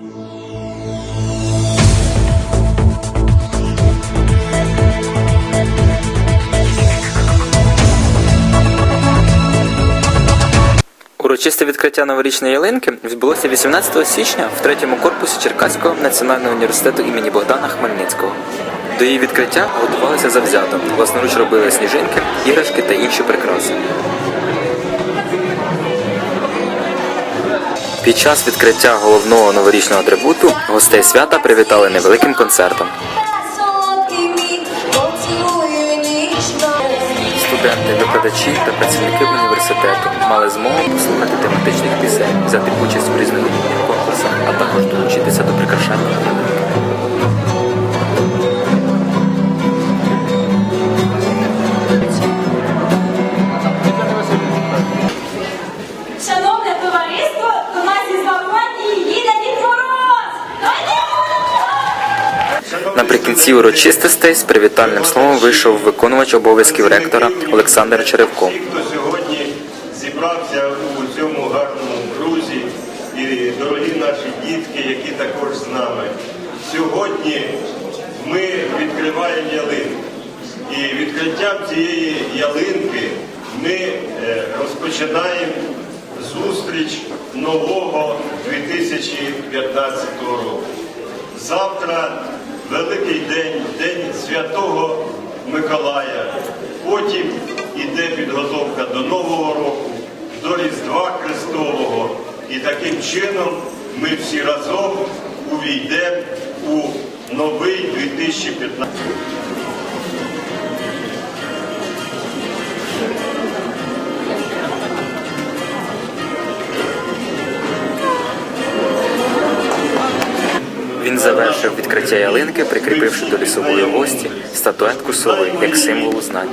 Урочисте відкриття новорічної ялинки відбулося 18 січня в третьому корпусі Черкаського національного університету імені Богдана Хмельницького. До її відкриття готувалися завзято. Власноруч робили сніжинки, іграшки та інші прикраси. Під час відкриття головного новорічного атрибуту гостей свята привітали невеликим концертом. Студенти, викладачі та працівники університету мали змогу послухати тематичних пісень, взяти участь у різноманітних конкурсах, а також долучитися до прикрашання Наприкінці урочистостей з привітальним словом вийшов виконувач обов'язків ректора Олександр Черевко. Хто сьогодні зібрався у цьому гарному крузі, і дорогі наші дітки, які також з нами. Сьогодні ми відкриваємо ялинку. І відкриттям цієї ялинки ми е, розпочинаємо зустріч нового 2015 року. Завтра великий день, день Святого Миколая. Потім іде підготовка до Нового року, до Різдва Христового. І таким чином ми всі разом увійдемо у новий 2015 Він завершив відкриття ялинки, прикріпивши до лісової гості статуетку сови як символу знань.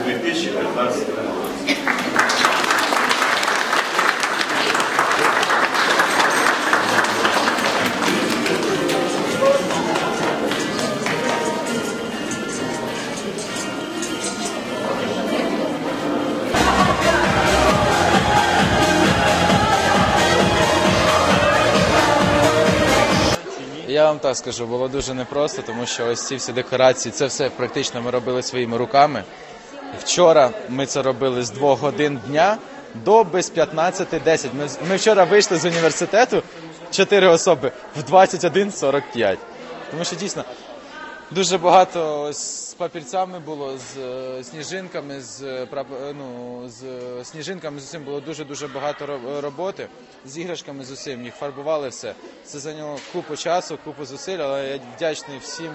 Я вам так скажу, було дуже непросто, тому що ось ці всі декорації, це все практично ми робили своїми руками. Вчора ми це робили з 2 годин дня до без 15.10. Ми, ми вчора вийшли з університету, 4 особи, в 21.45. Тому що дійсно дуже багато з папірцями було, з е, сніжинками, з, е, прап- е, ну, з сніжинками з усім було дуже-дуже багато роботи. З іграшками з усім, їх фарбували все. Це зайняло купу часу, купу зусиль, але я вдячний всім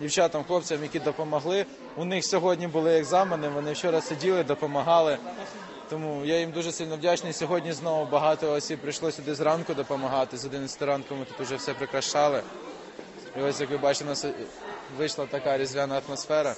дівчатам, хлопцям, які допомогли. У них сьогодні були екзамени, вони вчора сиділи, допомагали. Тому я їм дуже сильно вдячний. Сьогодні знову багато осіб прийшло сюди зранку допомагати. З 11 ранку ми тут вже все прикрашали. І ось як ви бачите, у нас вийшла така різдвяна атмосфера.